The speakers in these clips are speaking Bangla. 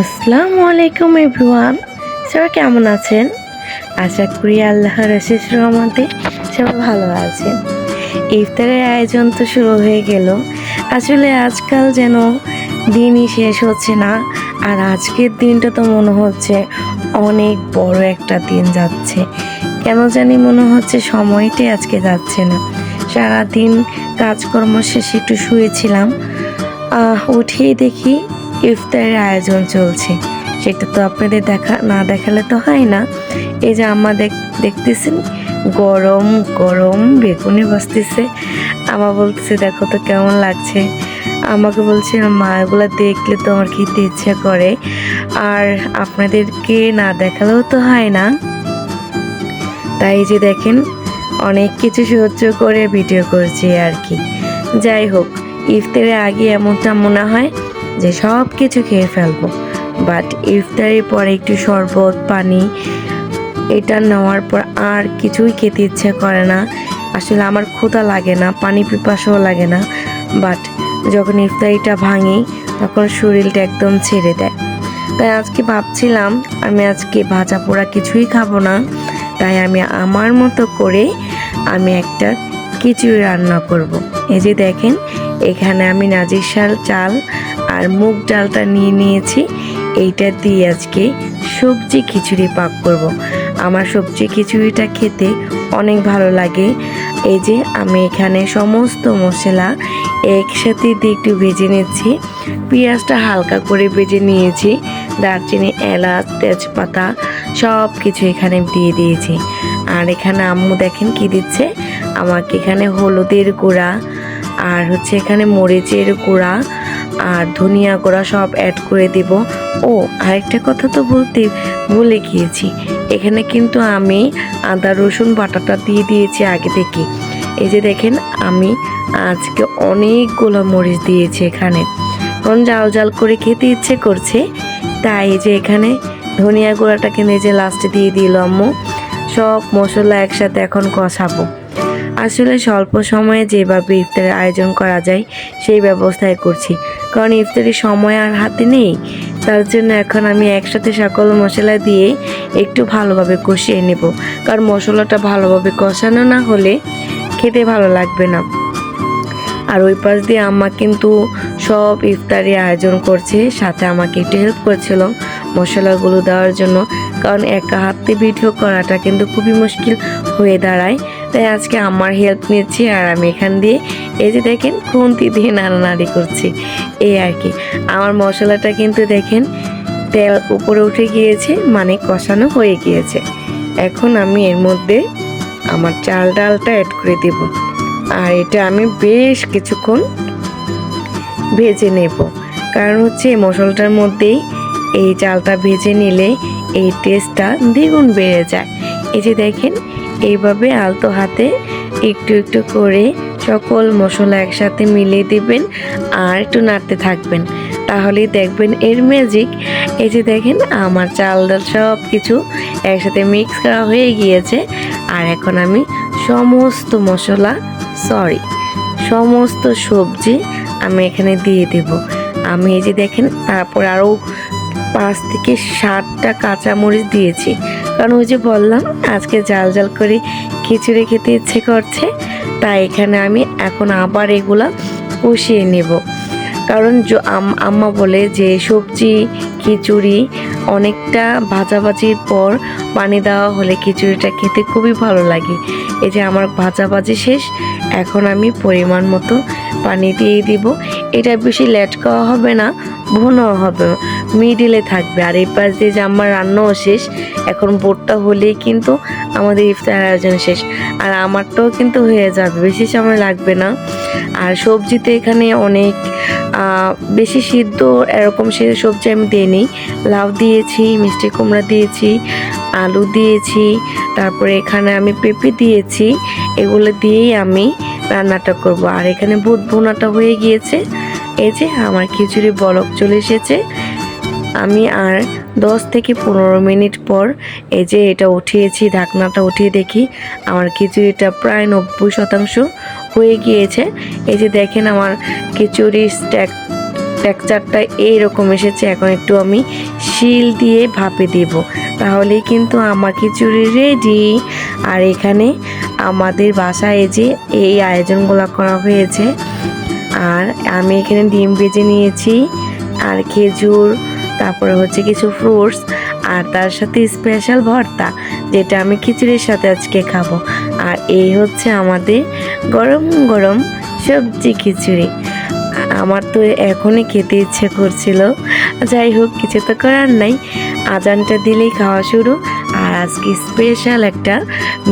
আসসালামু আলাইকুম এভরিওয়ান। সবাই কেমন আছেন? আশা করি আল্লাহর শেষ রহমতে সবাই ভালো আছেন। ইফতারের আয়োজন তো শুরু হয়ে গেল। আসলে আজকাল যেন দিনই শেষ হচ্ছে না, আর আজকের দিনটা তো মনে হচ্ছে অনেক বড় একটা দিন যাচ্ছে। কেন জানি মনে হচ্ছে সময়টাই আজকে যাচ্ছে না। সারাদিন কাজকর্ম শেষে একটু শুয়েছিলাম। উঠেই দেখি ইফতারের আয়োজন চলছে। সেটা তো আপনাদের দেখা, না দেখালে তো হয় না। এই যে দেখ, দেখতেছেন? গরম গরম, বেগুনি বসতেছে আমা বলতেছে, দেখো তো কেমন লাগছে। আমাকে বলছে, মা, এগুলো দেখলে তো আমার খেতে ইচ্ছা করে। আর আপনাদেরকে না দেখালেও তো হয় না। তাই যে দেখেন, অনেক কিছু সহ্য করে ভিডিও করছি আর কি। যাই হোক, ইফতারের আগে এমনটা মনে হয় যে সব কিছু খেয়ে ফেলব। বাট ইফতারের পরে একটু শরবত, পানি, এটা নেওয়ার পর আর কিছুই খেতে ইচ্ছে করে না। আসলে আমার ক্ষুধা লাগে না, পানি পিপাসও লাগে না। বাট যখন ইফতারিটা ভাঙি, তখন শরীরটা একদম ছেড়ে দেয়। তাই আজকে ভাবছিলাম, আমি আজকে ভাজা পোড়া কিছুই খাব না। তাই আমি আমার মতো করে আমি একটা খিচুড়ি রান্না করব। এই যে দেখেন, এখানে আমি নাজির শাল, চাল আর মুগ ডালটা নিয়ে নিয়েছি। এইটা দিয়ে আজকে সবজি খিচুড়ি পাক করব। আমার সবজি খিচুড়িটা খেতে অনেক ভালো লাগে। এই যে আমি এখানে সমস্ত মশলা একসাথে দিয়ে একটু ভেজে নিচ্ছি। পেঁয়াজটা হালকা করে ভেজে নিয়েছি। দারচিনি, এলাচ, তেজপাতা সব কিছু এখানে দিয়ে দিয়েছি। আর এখানে আম্মু দেখেন কি দিচ্ছে? আমাকে এখানে হলুদের গুঁড়া আর হচ্ছে এখানে মরিচের গুঁড়া আর ধনিয়া গুঁড়া সব অ্যাড করে দেব। ও, আরেকটা কথা তো বলতে, ভুলে গিয়েছি। এখানে কিন্তু আমি আদা, রসুন, বাটাটা দিয়ে দিয়েছি আগে থেকে। এই যে দেখেন, আমি আজকে অনেকগুলো মরিচ দিয়েছি এখানে। এখন জাল জাল করে খেতে ইচ্ছে করছে। তাই এই যে এখানে ধনিয়া গুঁড়াটাকে নিজে লাস্টে দিয়ে দিল আম্মু। সব মশলা একসাথে এখন কষাবো। আসলে স্বল্প সময়ে যেভাবে ইফতারের আয়োজন করা যায়, সেই ব্যবস্থায় করছি। কারণ ইফতারি সময় আর হাতে নেই। তার জন্য এখন আমি একসাথে সকল মশলা দিয়ে একটু ভালোভাবে কষিয়ে নেব। কারণ মশলাটা ভালোভাবে কষানো না হলে খেতে ভালো লাগবে না। আর ওই পাশ দিয়ে আম্মা কিন্তু সব ইফতারি আয়োজন করছে, সাথে আমাকে একটু হেল্প করছিল মশলাগুলো দেওয়ার জন্য। কারণ একা হাতে ভিডিও করাটা কিন্তু খুবই মুশকিল হয়ে দাঁড়ায়। তাই আজকে আমার হেল্প নিচ্ছি আর আমি এখান দিয়ে এই যে দেখেন খুন্তি দিয়ে নাড়ানাড়ি করছি। এই আর কি। আমার মশলাটা কিন্তু দেখেন তেল উপরে উঠে গিয়েছে মানে কষানো হয়ে গিয়েছে। এখন আমি এর মধ্যে আমার চাল ডালটা অ্যাড করে দেব। আর এটা আমি বেশ কিছুক্ষণ ভেজে নেব। কারণ হচ্ছে এই মশলাটার মধ্যেই এই চালটা ভেজে নিলে এই টেস্টটা দ্বিগুণ বেড়ে যায়। এই যে দেখেন এইভাবে আলতো হাতে একটু একটু করে সকল মশলা একসাথে মিলিয়ে দিবেন আর একটু নাড়তে থাকবেন। তাহলেই দেখবেন এর ম্যাজিক এই যে দেখেন, আমার চাল ডাল সব কিছু একসাথে মিক্স করা হয়ে গিয়েছে। আর এখন আমি সমস্ত মশলা সরি সমস্ত সবজি আমি এখানে দিয়ে দেব। আমি এই যে দেখেন, তারপর আরও পাঁচ থেকে ষাটটা কাঁচামরিচ দিয়েছি। কারণ ওই যে বললাম, আজকে জাল জাল করে খিচুড়ি খেতে ইচ্ছে করছে, তাই এখানে আমি এখন আবার এগুলা কষিয়ে নেব। কারণ আম্মা বলে যে সবজি, খিচুড়ি অনেকটা ভাজাভাজির পর পানি দেওয়া হলে খিচুড়িটা খেতে খুবই ভালো লাগে। এই যে আমার ভাজাভাজি শেষ, এখন আমি পরিমাণ মতো পানি দিয়ে দিব। এটা বেশি লেট করা হবে না, ভুনাও হবে। মিডিলে থাকবে। আর এই পাশ দিয়ে যে আমার রান্নাও শেষ, এখন বোটটা হলেই কিন্তু আমাদের ইফতার আয়োজন শেষ। আর আমারটাও কিন্তু হয়ে যাবে, বেশি সময় লাগবে না। আর সবজিতে এখানে অনেক বেশি সিদ্ধ এরকম সে সবজি আমি দিইনি লাউ দিয়েছি, মিষ্টি কুমড়া দিয়েছি, আলু দিয়েছি, তারপরে এখানে আমি পেঁপে দিয়েছি। এগুলো দিয়েই আমি রান্নাটা করব। আর এখানে ভূত ভুনাটা হয়ে গিয়েছে। এই যে আমার খিচুড়ি বলক চলে এসেছে। আমি আর দশ থেকে পনেরো মিনিট পর এই যে এটা উঠিয়েছি, ঢাকনাটা উঠিয়ে দেখি আমার খিচুড়িটা প্রায় নব্বই শতাংশ হয়ে গিয়েছে। এই যে দেখেন আমার খিচুড়ির স্ট্যাক টেক্সচারটা এইরকম এসেছে। এখন একটু আমি শিল দিয়ে ভাপে দেব। তাহলেই কিন্তু আমার খিচুড়ি রেডি আর এখানে আমাদের বাসায় যে এই আয়োজনগুলো করা হয়েছে। আর আমি এখানে ডিম ভেজে নিয়েছি, আর খেজুর, তারপরে হচ্ছে কিছু ফ্রুটস আর তার সাথে স্পেশাল ভর্তা, যেটা আমি খিচুড়ির সাথে আজকে খাব। আর এই হচ্ছে আমাদের গরম গরম সবজি খিচুড়ি। আমার তো এখনই খেতে ইচ্ছে করছিল। যাই হোক, কিছু তো করার নাই। আজানটা দিলেই খাওয়া শুরু। আর আজকে স্পেশাল একটা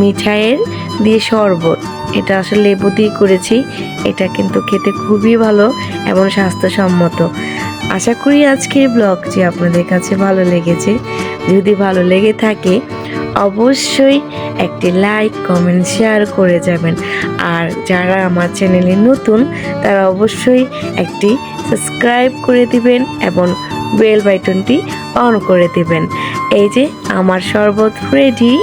মিঠাইয়ের দিয়ে শরবত। এটা আসলে লেবু দিয়ে করেছি। এটা কিন্তু খেতে খুবই ভালো এবং স্বাস্থ্যসম্মত। আশা করি আজকের ব্লগটি আপনাদের কাছে ভালো লেগেছে। যদি ভালো লেগে থাকে, অবশ্যই একটি লাইক, কমেন্ট, শেয়ার করে যাবেন। আর যারা আমার চ্যানেলে নতুন, তারা অবশ্যই একটি সাবস্ক্রাইব করে দিবেন এবং বেল বাটনটি অন করে দিবেন। এই যে আমার শরবত রেডি।